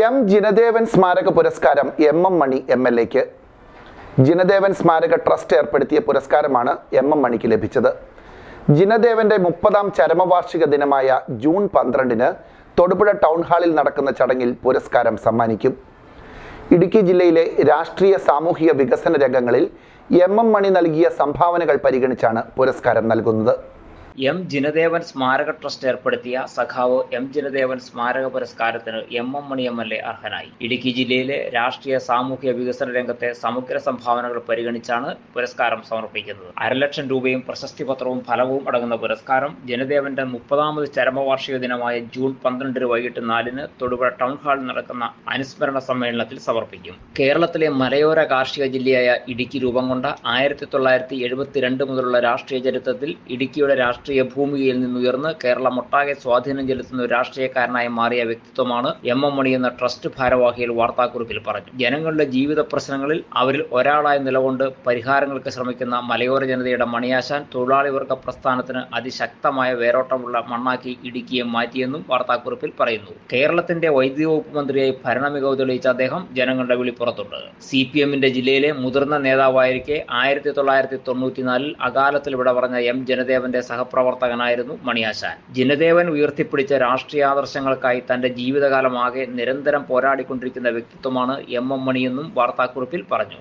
M. Jinadevan സ്മാരക പുരസ്കാരം M. M. Mani M. L. എക്ക് ജിനദേവൻ സ്മാരക ട്രസ്റ്റ് ഏർപ്പെടുത്തിയ പുരസ്കാരമാണ് എം. എം. മണിക്ക് ലഭിച്ചത്. ജിനദേവന്റെ മുപ്പതാം ചരമവാർഷിക ദിനമായ ജൂൺ പന്ത്രണ്ടിന് തൊടുപുഴ ടൗൺ ഹാളിൽ നടക്കുന്ന ചടങ്ങിൽ പുരസ്കാരം സമ്മാനിക്കും. ഇടുക്കി ജില്ലയിലെ രാഷ്ട്രീയ സാമൂഹിക വികസന രംഗങ്ങളിൽ എം. എം. മണി നൽകിയ സംഭാവനകൾ പരിഗണിച്ചാണ് പുരസ്കാരം നൽകുന്നത്. എം ജിനദേവൻ സ്മാരക ട്രസ്റ്റ് ഏർപ്പെടുത്തിയ സഖാവ് എം ജിനദേവൻ സ്മാരക പുരസ്കാരത്തിന് M M Mani M L A അർഹനായി. ഇടുക്കി ജില്ലയിലെ രാഷ്ട്രീയ സാമൂഹ്യ വികസന രംഗത്തെ സമഗ്ര സംഭാവനകൾ പരിഗണിച്ചാണ് പുരസ്കാരം സമർപ്പിക്കുന്നത്. അരലക്ഷം രൂപയും പ്രശസ്തി പത്രവും ഫലവും അടങ്ങുന്ന പുരസ്കാരം ജനദേവന്റെ മുപ്പതാമത് ചരമവാർഷിക ദിനമായ ജൂൺ പന്ത്രണ്ടിന് വൈകിട്ട് നാലിന് തൊടുപുഴ ടൗൺ ഹാളിൽ നടക്കുന്ന അനുസ്മരണ സമ്മേളനത്തിൽ സമർപ്പിക്കും. കേരളത്തിലെ മലയോര കാർഷിക ജില്ലയായ ഇടുക്കി രൂപം കൊണ്ട ആയിരത്തി തൊള്ളായിരത്തി എഴുപത്തിരണ്ട് മുതലുള്ള രാഷ്ട്രീയ ചരിത്രത്തിൽ ഇടുക്കിയുടെ രാഷ്ട്രീയ ഭൂമികയിൽ നിന്നുയർന്ന് കേരളം ഒട്ടാകെ സ്വാധീനം ചെലുത്തുന്ന രാഷ്ട്രീയക്കാരനായി മാറിയ വ്യക്തിത്വമാണ് എം എം മണി എന്ന ട്രസ്റ്റ് ഭാരവാഹിയിൽ വാർത്താക്കുറിപ്പിൽ പറഞ്ഞു. ജനങ്ങളുടെ ജീവിത പ്രശ്നങ്ങളിൽ അവരിൽ ഒരാളായി നിലകൊണ്ട് പരിഹാരങ്ങൾക്ക് ശ്രമിക്കുന്ന മലയോര ജനതയുടെ മണിയാശാൻ തൊഴിലാളി വർഗ പ്രസ്ഥാനത്തിന് അതിശക്തമായ വേരോട്ടമുള്ള മണ്ണാക്കി ഇടുക്കിയെ മാറ്റിയെന്നും വാർത്താക്കുറിപ്പിൽ പറയുന്നു. കേരളത്തിന്റെ വൈദ്യുതി വകുപ്പ് മന്ത്രിയായി ഭരണമികവ് തെളിയിച്ച അദ്ദേഹം ജനങ്ങളുടെ വിളിപ്പുറത്തുണ്ട്. സി പി എമ്മിന്റെ ജില്ലയിലെ മുതിർന്ന നേതാവായിരിക്കെ ആയിരത്തി തൊള്ളായിരത്തി തൊണ്ണൂറ്റിനാലിൽ അകാലത്തിൽ ഇവിടെ പറഞ്ഞ എം ജനദേവന്റെ സഹപ്രവർത്തകനായിരുന്നു മണിയാശാൻ. ജിനദേവൻ ഉയർത്തിപ്പിടിച്ച രാഷ്ട്രീയാദർശങ്ങൾക്കായി തന്റെ ജീവിതകാലമാകെ നിരന്തരം പോരാടിക്കൊണ്ടിരിക്കുന്ന വ്യക്തിത്വമാണ് എം എം മണിയെന്നും വാർത്താക്കുറിപ്പിൽ പറഞ്ഞു.